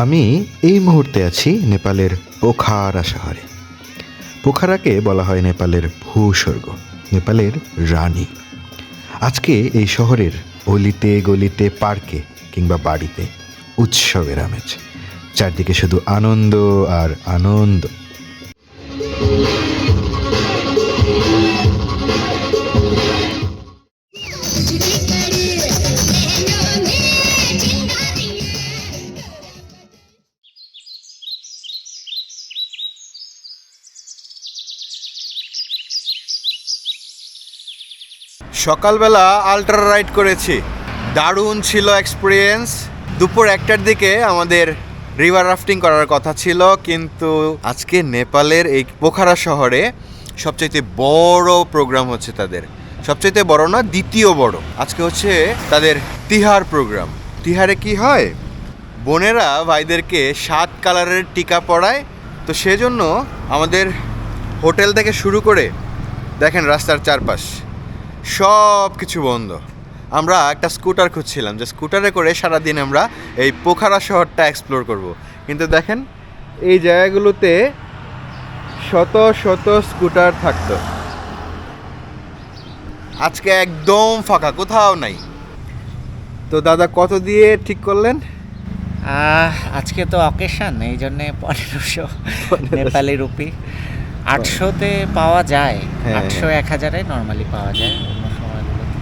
আমি এই মুহূর্তে আছি নেপালের পোখারা শহরে। পোখারাকে বলা হয় নেপালের ভূস্বর্গ, নেপালের রানী। আজকে এই শহরের অলিতে গলিতে পার্কে কিংবা বাড়িতে উৎসবের আমেজ। চারদিকে শুধু আনন্দ আর আনন্দ। সকালবেলা আল্ট্রা রাইড করেছি। দারুণ ছিল এক্সপিরিয়েন্স দুপুর একটার দিকে আমাদের রিভার রাফটিং করার কথা ছিল, কিন্তু আজকে নেপালের এই পোখারা শহরে সবচাইতে বড় প্রোগ্রাম হচ্ছে তাদের। সবচাইতে বড় না, দ্বিতীয় বড়। আজকে হচ্ছে তাদের তিহার প্রোগ্রাম তিহারে কি হয়? বোনেরা ভাইদেরকে সাত কালারের টিকা পড়ায় তো সেজন্য আমাদের হোটেল থেকে শুরু করে, দেখেন রাস্তার চারপাশ। সব কিছু বন্ধ। আমরা একটা স্কুটার খুঁজছিলাম যে স্কুটারে করে সারাদিন আমরা এই পোখারা শহরটা এক্সপ্লোর করব। কিন্তু দেখেন এই জায়গাগুলোতে শত শত স্কুটার থাকতো। আজকে একদম ফাঁকা কোথাও নাই। তো দাদা কত দিয়ে ঠিক করলেন? আহ, আজকে তো অকেশন এই জন্যে পনেরোশো। নেপালি রুপি। আটশোতে পাওয়া যায়। হ্যাঁ। আটশো এক হাজারে নর্মালি পাওয়া যায় অন্য সময়গুলোতে।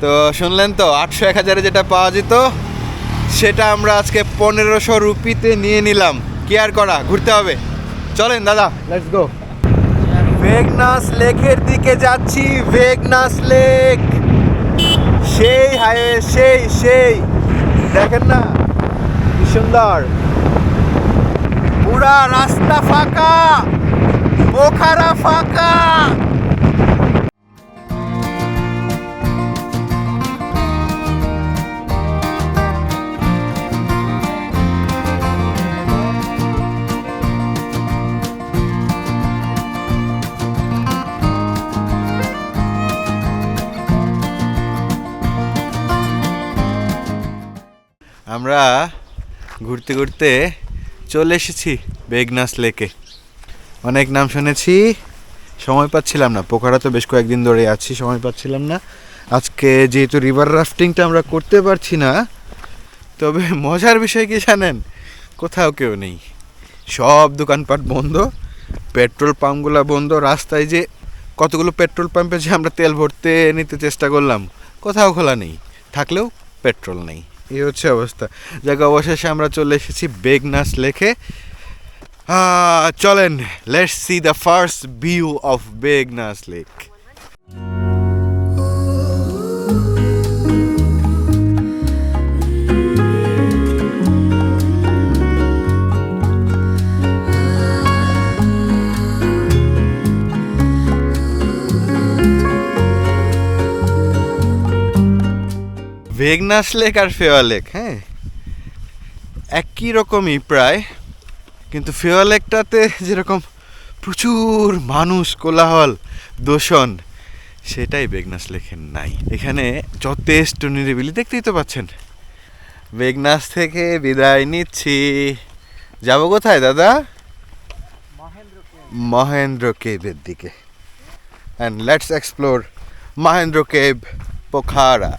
তো শুনলেন তো আটশো এক হাজারে যেটা পাওয়া যেত সেটা আমরা আজকে পনেরোশো রুপিতে নিয়ে নিলাম। কি আর করা ঘুরতে হবে। চলেন দাদা। লেটস গো ভেগনাস লেকের দিকে যাচ্ছি ভেগনাস লেক। সেই হাইওয়ে সেই সেই। দেখেন না কি সুন্দর। পুরা রাস্তা ফাঁকা। আমরা ঘুরতে ঘুরতে চলে এসেছি বেগনাস লেকে। অনেক নাম শুনেছি। সময় পাচ্ছিলাম না। পোখরা তো বেশ কয়েকদিন ধরে আছি সময় পাচ্ছিলাম না। আজকে যেহেতু রিভার রাফটিংটা আমরা করতে পারছি না তবে মজার বিষয় কি জানেন? কোথাও কেউ নেই। সব দোকানপাট বন্ধ পেট্রোল পাম্পগুলো বন্ধ। রাস্তায় যে কতগুলো পেট্রোল পাম্পে যে আমরা তেল ভরতে নিতে চেষ্টা করলাম কোথাও খোলা নেই। থাকলেও পেট্রোল নেই। এই হচ্ছে অবস্থা। যাকে অবশেষে আমরা চলে এসেছি বেগনাস আহ, চলেন let's see the first view of Begnas lake Begnas lake R Phewa lake হ্যাঁ? একই রকমই প্রায়। কিন্তু ফেওয়া একটাতে যেরকম প্রচুর মানুষ কোলাহল, দূষণ, সেটাই বেগনাস লেখেন নাই। এখানে যথেষ্ট নিরিবিলি দেখতেই তো পাচ্ছেন। বেগনাস থেকে বিদায় নিচ্ছি। যাব কোথায়, দাদা? মহেন্দ্র কেভের দিকে। And let's explore Mahendra cave Pokhara.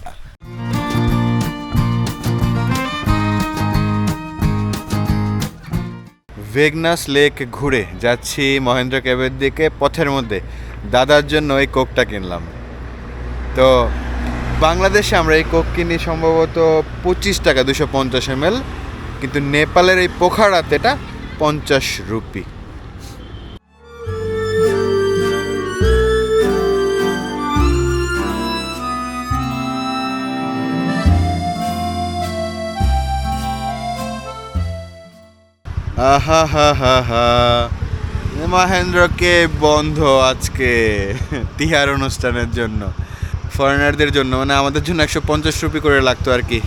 Begnas lake ঘুরে যাচ্ছি মহেন্দ্র ক্যাবের দিকে পথের মধ্যে। দাদার জন্য এই কোকটা কিনলাম। তো বাংলাদেশে আমরা এই কোক কিনি সম্ভবত পঁচিশ টাকা, দুশো পঞ্চাশ এম কিন্তু নেপালের এই পোখারাতে এটা পঞ্চাশ রুপি। আহা হা হা হা মহেন্দ্রকে বন্ধ আজকে তিহার অনুষ্ঠানের জন্য ফরেনারদের জন্য মানে আমাদের জন্য একশো পঞ্চাশ রুপি করে লাগতো আর কি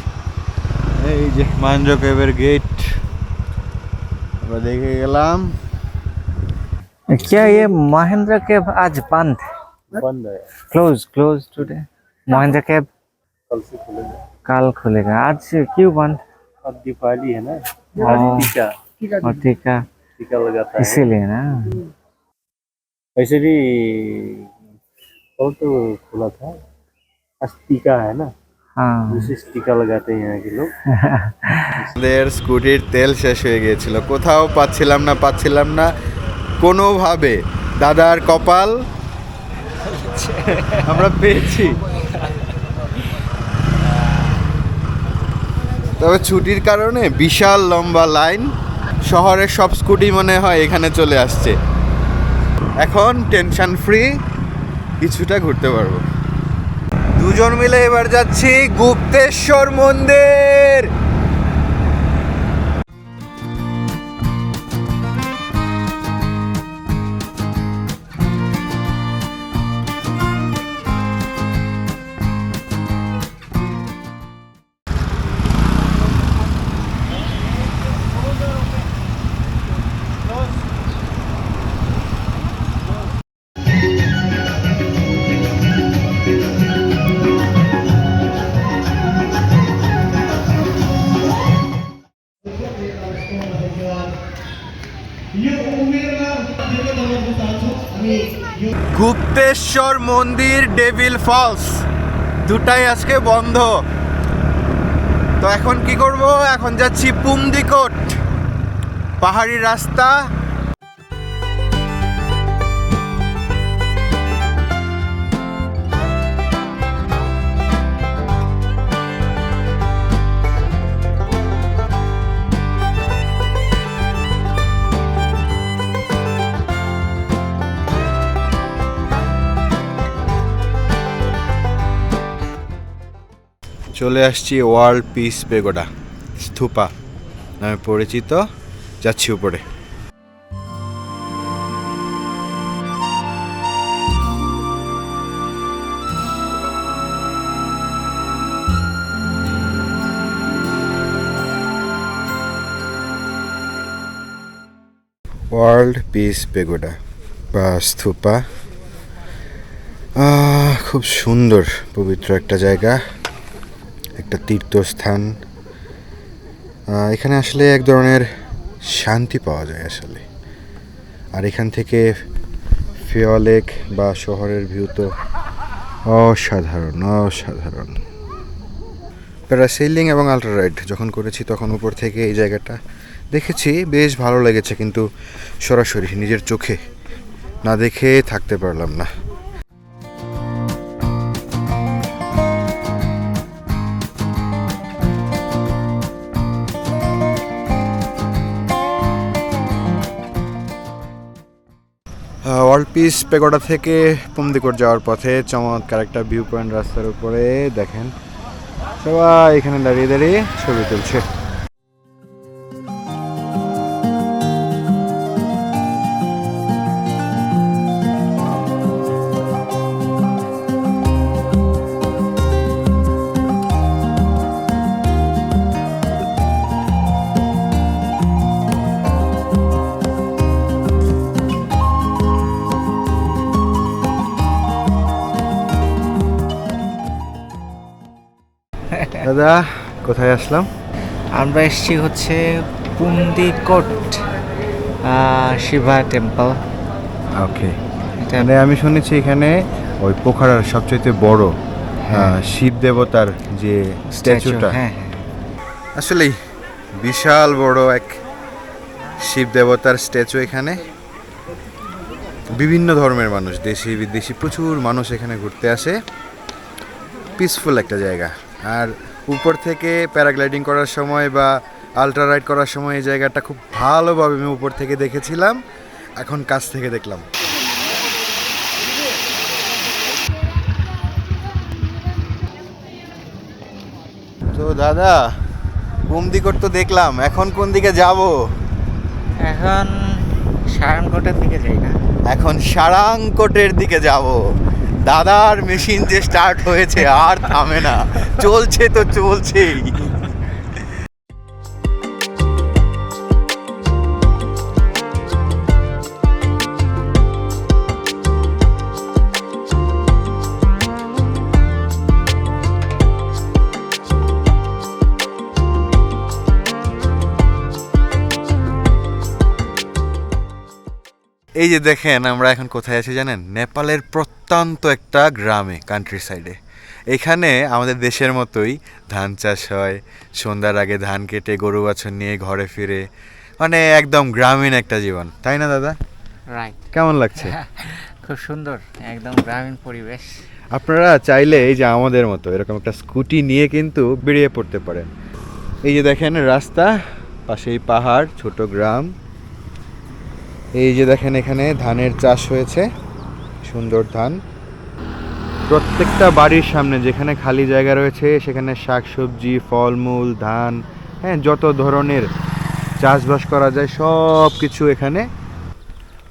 এই যে মহেন্দ্র কেবের গেট আমরা দেখে গেলাম क्या ये महेंद्र केव आज बंद बंद है क्लोज क्लोज टुडे मोहनजा कैब कल से खुलेगा कल खुलेगा आज क्यों बंद अब दिवाली है ना हाँ। आज टीका और टीका टीका लगाता है इसीलिए ना वैसे भी कल तो खुला था आज टीका है ना हाँ विशेष टीका लगाते हैं यहाँ के लोग আমাদের স্কুটির তেল শেষ হয়ে গিয়েছিল কোথাও পাচ্ছিলাম না পাচ্ছিলাম না কোনোভাবে দাদার কপাল আমরা পেয়েছি তবে ছুটির কারণে বিশাল লম্বা লাইন শহরের সব স্কুটি মনে হয় এখানে চলে আসছে। এখন টেনশন ফ্রি কিছুটা ঘুরতে পারব। দুজন মিলে এবার যাচ্ছি গুপ্তেশ্বর মন্দির। গুপ্তেশ্বর মন্দির ডেভিল ফলস দুটাই আজকে বন্ধ। তো এখন কি করব? এখন যাচ্ছি পুমদিকোট। পাহাড়ি রাস্তা। চলে আসছি ওয়ার্ল্ড পিস পেগোডা, স্থূপা নামে পরিচিত যাচ্ছি উপরে। ওয়ার্ল্ড পিস পেগোডা বা স্থূপা। খুব সুন্দর, পবিত্র একটা জায়গা। একটা তীর্থস্থান। এখানে আসলে এক ধরনের শান্তি পাওয়া যায় আসলে। আর এখান থেকে ফেওয়া লেক বা শহরের ভিউ তো অসাধারণ অসাধারণ। প্যারাসেলিং এবং আল্ট্রা রাইড যখন করেছি তখন উপর থেকে এই জায়গাটা দেখেছি, বেশ ভালো লেগেছে, কিন্তু সরাসরি নিজের চোখে না দেখে থাকতে পারলাম না। ওয়ার্ল্ড পিস পেগোডা থেকে পুমদিকোট যাওয়ার পথে চমৎকার একটা ভিউ পয়েন্ট রাস্তার উপরে দেখেন। সবাই এখানে দাঁড়িয়ে দাঁড়িয়ে ছবি তুলছে। দাদা কোথায় আসলাম? আমরা এসেছি হচ্ছে পুন্দিকোট শিবা টেম্পল ওকে মানে আমি শুনেছি এখানে ওই পোখরার সবচেয়ে বড় আহ, শিব দেবতার যে স্ট্যাচুটা হ্যাঁ হ্যাঁ। আসলেই বিশাল বড় এক শিব দেবতার স্ট্যাচু এখানে। বিভিন্ন ধর্মের মানুষ দেশি বিদেশি প্রচুর মানুষ এখানে ঘুরতে আসে। পিসফুল একটা জায়গা। আর উপর থেকে প্যারাগ্লাইডিং করার সময় বা আল্ট্রা রাইড করার সময় এই জায়গাটা খুব ভালোভাবে আমি উপর থেকে দেখেছিলাম। এখন কাছ থেকে দেখলাম। তো দাদা কোন দিকর তো দেখলাম। এখন কোন দিকে যাব? এখন সারানকোটের দিকে যাই না। এখন সারাংকোটের দিকে যাব। দাদার মেশিন যে স্টার্ট হয়েছে আর থামে না। চলছে তো চলছেই। এই যে দেখেন আমরা এখন কোথায় আছি জানেন? নেপালের প্রত্যন্ত একটা গ্রামে কান্ট্রি সাইডে এখানে আমাদের দেশের মতোই ধান চাষ হয় সন্ধ্যার আগে ধান কেটে গরু বাছর নিয়ে ঘরে ফিরে। মানে একদম গ্রামীণ একটা জীবন তাই না দাদা? রাইট কেমন লাগছে? খুব সুন্দর একদম গ্রামীণ পরিবেশ। আপনারা চাইলে এই যে আমাদের মতো এরকম একটা স্কুটি নিয়ে কিন্তু বেরিয়ে পড়তে পারেন। এই যে দেখেন রাস্তা পাশেই পাহাড় ছোট গ্রাম। এই যে দেখেন এখানে ধানের চাষ হয়েছে, সুন্দর ধান। প্রত্যেকটা বাড়ির সামনে যেখানে খালি জায়গা রয়েছে, সেখানে শাকসবজি ফলমূল, ধান হ্যাঁ যত ধরনের চাষবাস করা যায় সব কিছু এখানে।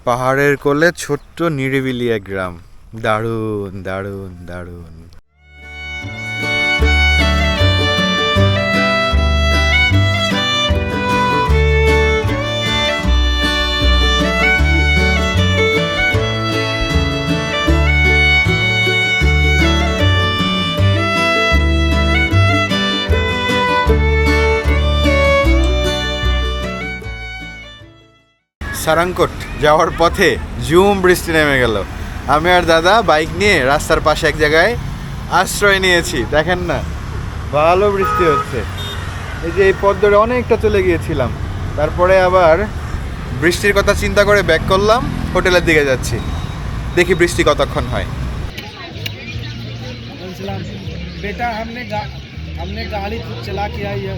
পাহাড়ের কোলে ছোট্ট নিরিবিলি এক গ্রাম। দারুণ দারুণ দারুণ। সারাংকট যাওয়ার পথে জুম বৃষ্টি নেমে গেল আমি আর দাদা বাইক নিয়ে রাস্তার পাশে এক জায়গায় আশ্রয় নিয়েছি দেখেন না ভালো বৃষ্টি হচ্ছে এই যে এই পথ ধরে অনেকটা চলে গিয়েছিলাম তারপরে আবার বৃষ্টির কথা চিন্তা করে ব্যাক করলাম হোটেলের দিকে যাচ্ছি দেখি বৃষ্টি কতক্ষণ হয় सलाम बेटा हमने गा, हमने गाड़ी खुद चला के आई है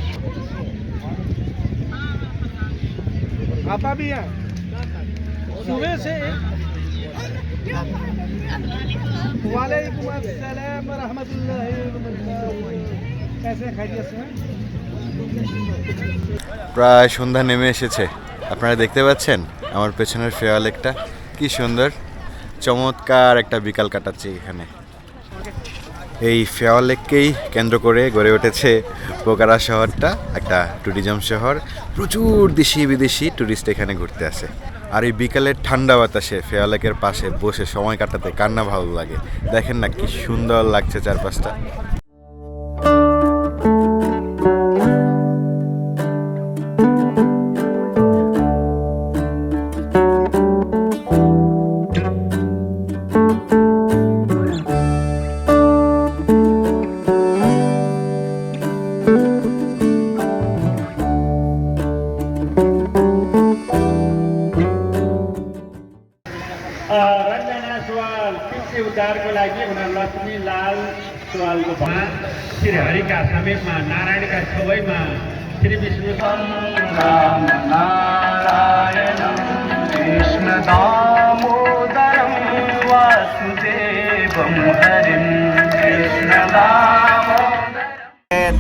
आपा भी है सुबह से वालेकुम अस्सलाम रहमतुल्लाहि व बरकातहू। कैसे खैरियत से हैं প্রায় সন্ধ্যা নেমে এসেছে আপনারা দেখতে পাচ্ছেন আমার পেছনের ফেয়ালেকটা কি সুন্দর চমৎকার একটা বিকাল কাটাচ্ছি এখানে এই ফেয়ালেককেই কেন্দ্র করে গড়ে উঠেছে পোকারা শহরটা একটা ট্যুরিজম শহর প্রচুর দেশি বিদেশি ট্যুরিস্ট এখানে ঘুরতে আসে আর এই বিকালের ঠান্ডা বাতাসে ফেয়ালেকের পাশে বসে সময় কাটাতে কান্না ভালো লাগে? দেখেন না কি সুন্দর লাগছে চারপাশটা।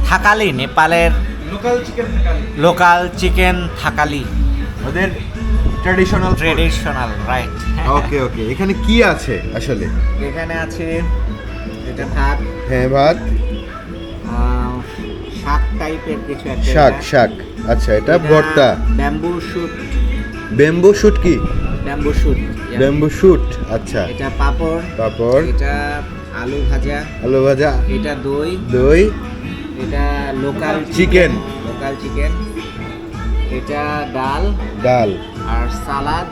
থাকালি নেপালের local chicken Thakali. Local chicken Thakali. ওদের traditional traditional right okay okay এখানে কি আছে আসলে? এখানে আছে এটা ভাত। হ্যাঁ ভাত। শাক টাইপের কিছু আছে শাক শাক। আচ্ছা এটা ভর্তা। ব্যাম্বু শুট ব্যাম্বু শুট কি? ব্যাম্বু শুট ব্যাম্বু শুট আচ্ছা। এটা পাপড়। পাপড়। এটা আলু ভাজা আলু ভাজা এটা দই দই এটা লোকাল চিকেন লোকাল চিকেন এটা ডাল ডাল। আর সালাদ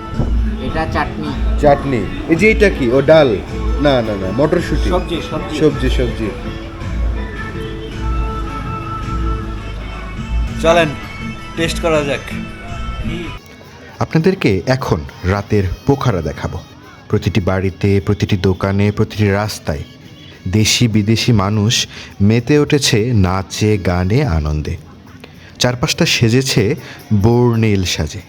এটা চাটনি। চাটনি। এই যে এটা কি? ও ডাল। না না না মটরশুঁটি। সবজি সবজি। সবজি সবজি। চলেন টেস্ট করা যাক। আপনাদেরকে এখন রাতের পোখারা দেখাবো। প্রতিটি বাড়িতে, প্রতিটি দোকানে, প্রতিটি রাস্তায় দেশি বিদেশি মানুষ মেতে উঠেছে নাচে, গানে, আনন্দে। চারপাশটা সেজেছে বর্ণিল সাজে।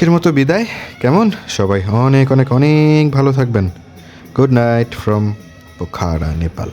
আজকের মতো বিদায়। কেমন? সবাই অনেক অনেক অনেক ভালো থাকবেন। Good night from Pokhara Nepal.